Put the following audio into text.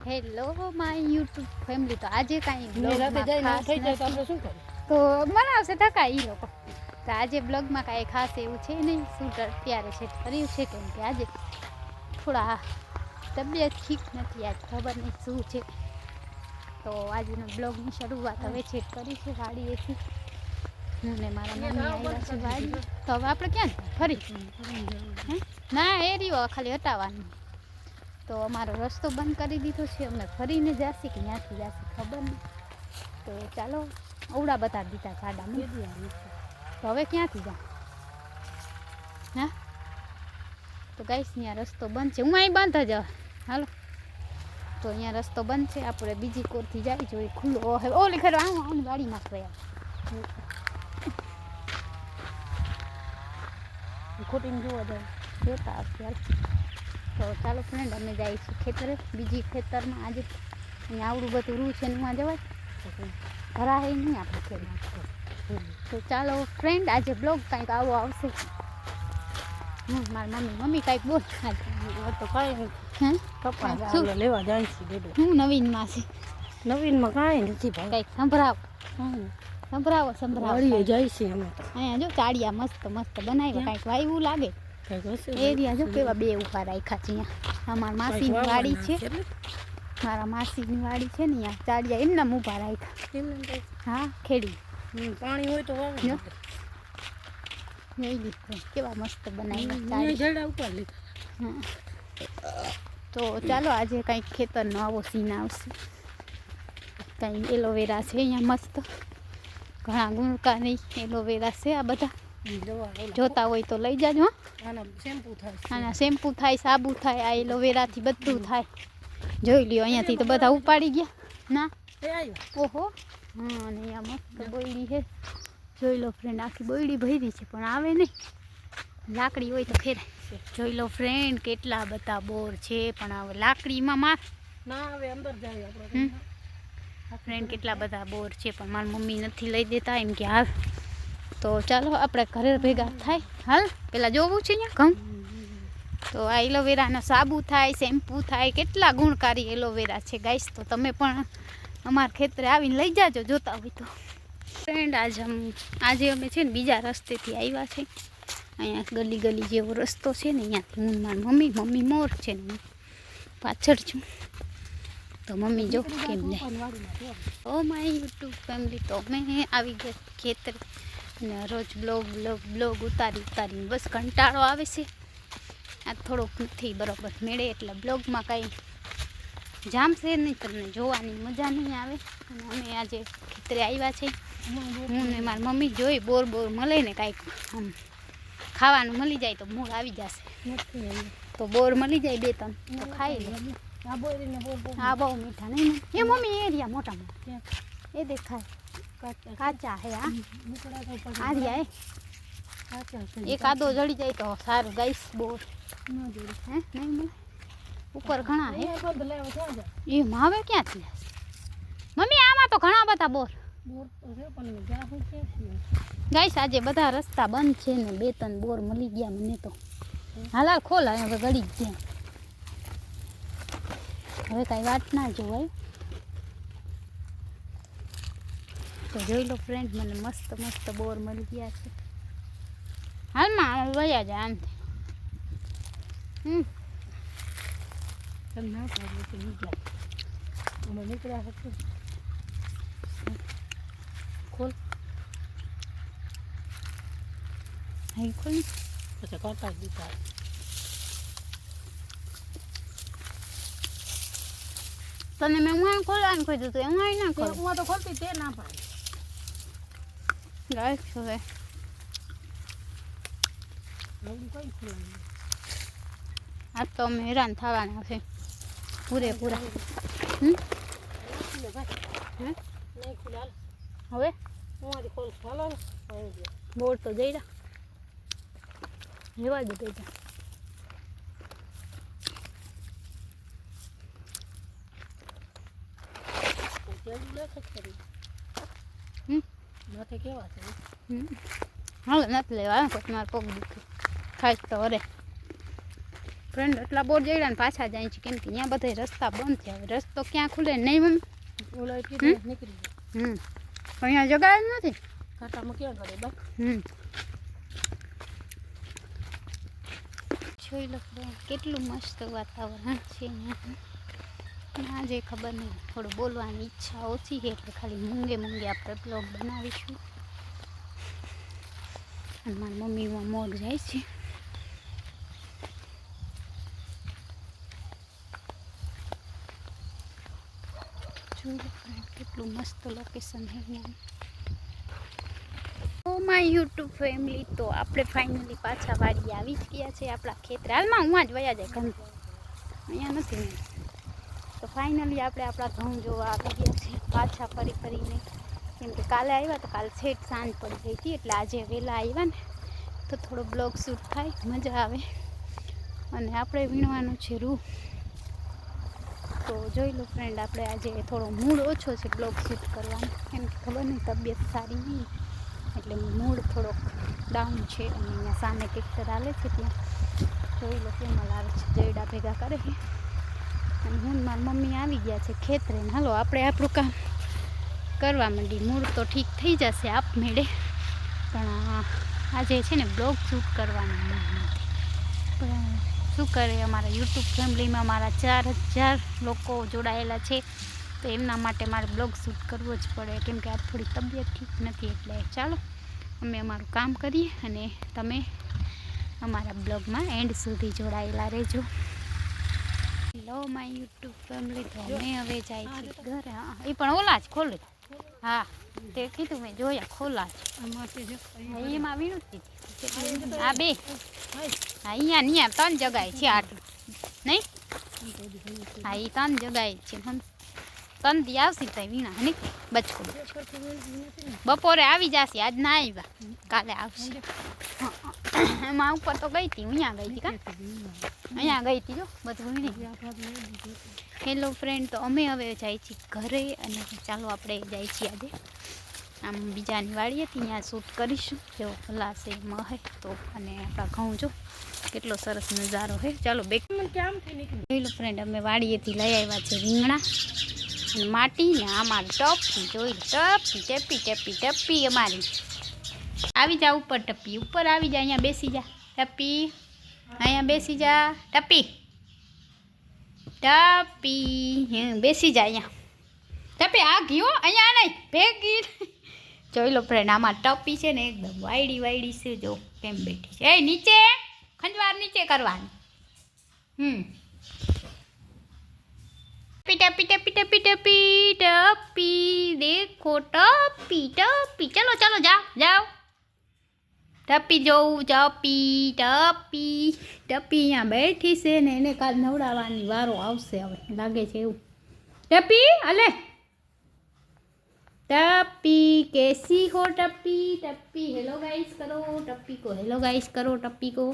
Hello my YouTube family તો આજે કાંઈ તો નથી. આપણે શું તો બનાવશે ધક્કા ઈ લોકો. તો આજે બ્લોગમાં કાંઈ ખાસ એવું છે નહીં. શૂટ અત્યારે છે? કર્યું છે કેમ કે આજે થોડા તબિયત ઠીક નથી. આજ ખબર નહીં શું છે. તો આજનો બ્લોગની શરૂઆત હવે છે. કરી છે વાડીએથી હું ને મારા મમ્મી આવ્યા છે વાડી. તો હવે આપણે ક્યાં? ફરી. ના એ રહ્યો ખાલી હટાવવાનું. તો અમારો રસ્તો બંધ કરી દીધો છે. અમે ફરીને જાશી કે ત્યાંથી જશે ખબર નહીં. તો ચાલો અવડા બતાવી દીધા ગાડામાં તો હવે ક્યાંથી જા હા? તો ગાઈશ ત્યાં રસ્તો બંધ છે. હું અહીં બંધ જ હાલો. તો અહીંયા રસ્તો બંધ છે. આપણે બીજી કોરથી જાય જોઈએ ખુલ્લો હવે ઓલી ખરો આવું આવું ગાડીમાં ગયા. ખોટીને જોવા જાય જોતા અત્યારે. તો ચાલો ફ્રેન્ડ અમે જઈએ છીએ ખેતરે. બીજી ખેતરમાં આજે અહીંયા આવડું બધું રૂ છે ને એમાં જવાય. ભરાય નહીં આપણે ખેતરમાં. તો ચાલો ફ્રેન્ડ આજે બ્લોગ કાંઈક આવો આવશે. હું મારી મમ્મી મમ્મી કાંઈક બોલ. તો કાંઈ હે? કપા લેવા જાય છે હું નવીનમાં છે. નવીનમાં કાંઈ નથી ભાઈ. કાંઈક સંભળાવો. સંભળાવો સંભળાવો. જાય છે અમે અહીંયા જો ચાડિયા મસ્ત મસ્ત બનાવ્યા. કાંઈક વાયવું લાગે. એરિયા જો કેવા બે ઊભા રાખ્યા છે અહીંયા. અમારા માસીની વાડી છે. મારા માસીની વાડી છે ને અહીંયા. ચાડિયા એમના ઊભા રાખ્યા. હા ખેડી. પાણી હોય તો વાવે કેવા મસ્ત હા. તો ચાલો આજે કંઈક ખેતરનો આવો સીન આવશે. કંઈ એલોવેરા છે અહીંયા મસ્ત. ઘણા ગુણકાની એલોવેરા છે આ બધા. જોતા હોય તો લઈ જાજો હો. આના શેમ્પુ થાય. આના શેમ્પુ થાય સાબુ થાય આ એલોવેરાથી બધું થાય. જોઈ લ્યો અહીંયાથી તો બધા ઉપાડી ગયા. ના? ઓહો. હા અને અહીંયા મસ્ત બોયડી છે. જોઈ લો ફ્રેન્ડ આખી બોયડી ભરી છે પણ આવે નહીં. લાકડી હોય તો ફેર. જોઈ લો ફ્રેન્ડ કેટલા બધા બોર છે પણ હવે લાકડીમાં માર. ના હવે અંદર જાય આપણે. ફ્રેન્ડ કેટલા બધા બોર છે પણ મારી મમ્મી નથી લઈ દેતા એમ કે હાલ. તો ચાલો આપણે ઘરે ભેગા થાય. હાલ પેલા જોવું છે અહીંયા ઘઉં? તો આ એલોવેરાનો સાબુ થાય શેમ્પુ થાય કેટલા ગુણકારી એલોવેરા છે ગાઈસ. તો તમે પણ અમારા ખેતરે આવીને લઈ જાજો જોતા હોય તો. ફ્રેન્ડ આજ અમ આજે અમે છે ને બીજા રસ્તેથી આવ્યા છે. અહીંયા ગલી ગલી જેવો રસ્તો છે ને અહીંયાથી હું મારી મમ્મી મમ્મી મોર છે ને પાછળ છું. તો મમ્મી જો કેમ ઓ માય યુટ્યુબ ફેમિલી તો અમે આવી ગયા ખેતર. અને રોજ બ્લોગ બ્લોગ બ્લોગ ઉતારી ઉતારીને બસ કંટાળો આવે છે. આ થોડોક નથી બરોબર મેળે એટલે બ્લોગમાં કાંઈ જામશે નહીં તમને જોવાની મજા નહીં આવે. અને અમે આજે ખેતરે આવ્યા છે. હું ને મારી મમ્મી જોઈ બોર બોર મળે ને કાંઈક આમ ખાવાનું મળી જાય તો મૂળ આવી જશે. તો બોર મળી જાય બે ત્રણ તો ખાઈ લે. બોર બહુ મીઠા નહીં એ મમ્મી એ રહ્યા મોટા મોટા એ દેખાય. કાચા હે? આ આ રહ્યા કાચા છે. એ એકાદો જડી જાય તો સારું ગાઈસ જોડે. હે નહીં મળે ઉપર ઘણા હે એ જાય? માવે ક્યાંથી? મમ્મી આમાં તો ઘણા બધા બોર. જ્યાં? ગાઈસ આજે બધા રસ્તા બંધ છે ને બે ત્રણ બોર મળી ગયા મને તો. હાલા ખોલા હવે ગળી ગયા હવે કાંઈ વાત ના જોવાય. તો જોઈ લો ફ્રેન્ડ મને મસ્ત મસ્ત બોર મળી ગયા છે. હાલમાં વયા જાય આમથી હમ. તમને પાડવું નીકળ્યા. હતા. ખોલ. અહીં ખોલ. પછી કરતા દીધા. તને મેં હું ખોલવાનું કહી દીધું એમાં ના ખોલ. હું તો ખોલતી તે ના પાડી. ગાઈસ હવે નવું આ તો અમે હેરાન થવાના છે. પૂરેપૂરા. પૂરા હાલ હવે? બોર તો જઈ રહ્યા. લેવા દે જઈ હમ માથે કેવા છે? હમ. હાલો નથી લેવા કોઈ મારે પગ દુખે. ખાસ તો અરે ફ્રેન્ડ એટલા બોર જઈ ને પાછા જાય છે કેમ કે ત્યાં બધા રસ્તા બંધ છે. હવે રસ્તો ક્યાં ખુલે નહીં મમ્મી? ઓલા નીકળી હમ. અહીંયા જગાય જ નથી? કાંટામાં મૂક્યા ઘરે બા હમ. જોઈ લો કેટલું મસ્ત વાતાવરણ છે અહીંયા આજે ખબર નહીં, થોડું બોલવાની ઈચ્છા ઓછી છે, એટલે ખાલી મૂંગે મૂંગે આપણે બ્લોગ બનાવીશું. અને મારી મમ્મીમાં મોગ જાય છે. કેટલું મસ્ત લોકેશન છે અહીંયા. માય યુટ્યુબ ફેમિલી તો આપણે ફાઇનલી પાછા વાડી આવી જ ગયા છે. આપણા ખેતરાલમાં હું જ વયા જાય ઘઉં અહીંયા નથી ફાઇનલી આપણે આપણા ઘઉં જોવા આવી ગયા છે પાછા ફરી ફરીને, કેમ કે કાલે આવ્યા તો કાલે છેટ સાંજ પડી ગઈ હતી, એટલે આજે વહેલા આવ્યા ને, તો થોડો બ્લોગ શૂટ થાય, મજા આવે. અને આપણે વીણવાનું છે રૂ. તો જોઈ લો ફ્રેન્ડ આપણે આજે થોડો મૂડ ઓછો છે બ્લોગ શૂટ કરવાનો. કેમ કે ખબર નહીં, તબિયત સારી નહીં, એટલે મૂડ થોડોક ડાઉન છે અને અહીંયા સામે ટેક્ટર હાલે છે ત્યાં. જોઈ લો કેમ લાવે છે, જયડા ભેગા કરે અને હું મારી મમ્મી આવી ગયા છે ખેતરે હાલો, આપણે આપણું કામ કરવા માંડી. મૂળ તો ઠીક થઈ જશે આપમેળે પણ આજે છે ને બ્લોગ શૂટ કરવાનું મૂડ નથી. પણ શું કરે અમારા યુટ્યુબ ફેમિલીમાં મારા ચાર હજાર લોકો જોડાયેલા છે. તો એમના માટે મારે બ્લોગ શૂટ કરવો જ પડે. કેમ કે આ થોડી તબિયત ઠીક નથી, એટલે ચાલો, અમે અમારું કામ કરીએ અને તમે અમારા બ્લોગમાં એન્ડ સુધી જોડાયેલા રહેજો. લો માય યુટ્યુબ ફેમિલી તો અમે હવે જાય છે ઘરે. હા એ પણ ઓલા જ ખોલે. હા તે કીધું મેં જોયા ખોલા જ. છે એમાં વીણું જ આ બે. હા અહીંયા અહીંયા ત્રણ જગાએ છે આટલું નહીં? હા એ ત્રણ જગાએ છે હમ. ત્રણ દી આવશે તો વીણા ને? બચકો. બપોરે આવી જશે આજ ના આવ્યા. કાલે આવશે. હા, એમાં ઉપર તો ગઈ હતી, અહીંયા ગઈ હતી કા? અહીંયા ગઈ હતી જો, બધું હેલો ફ્રેન્ડ તો અમે હવે જાય છીએ ઘરે અને ચાલો આપણે જાય છીએ આજે. આમ બીજાની વાડી હતી ત્યાં શૂટ કરીશું. જો ખલાશે મહે તો અને આપણા ઘઉં જો, કેટલો સરસ નજારો હે. ચાલો બે હેલો ફ્રેન્ડ અમે વાડીએથી લઈ આવ્યા છે રીંગણા માટી ને આમાં ટપ જોઈ, ટપ ચેપી ચેપી ટપી અમારી. આવી જા ઉપર ટપી ઉપર આવી જા અહીંયા બેસી જા. ટપી અહીંયા બેસી જા. ટપી. ટપી હમ, બેસી જા અહીંયા. ટપી આ ગયો? અહીંયા નહીં ભેગી. જોઈ લો ફ્રેન્ડ આમાં ટપી છે ને એકદમ વાયડી વાયડી છે જો કેમ બેઠી છે. એ નીચે ખંજવાર નીચે કરવાની. હમ. ટપી ટપી ટપી ટપી ટપી દેખો ટપી ટપી. ચલો ચલો જાઓ જાઓ. टपी जो चपी टपी टपी अँ बैठी से ने कल नवड़ावा वो आवे लगे एवं टपी अले टपी कैसी हो टपी टपी हेलो गाइस करो टपी को हेलो गाइस करो टपी को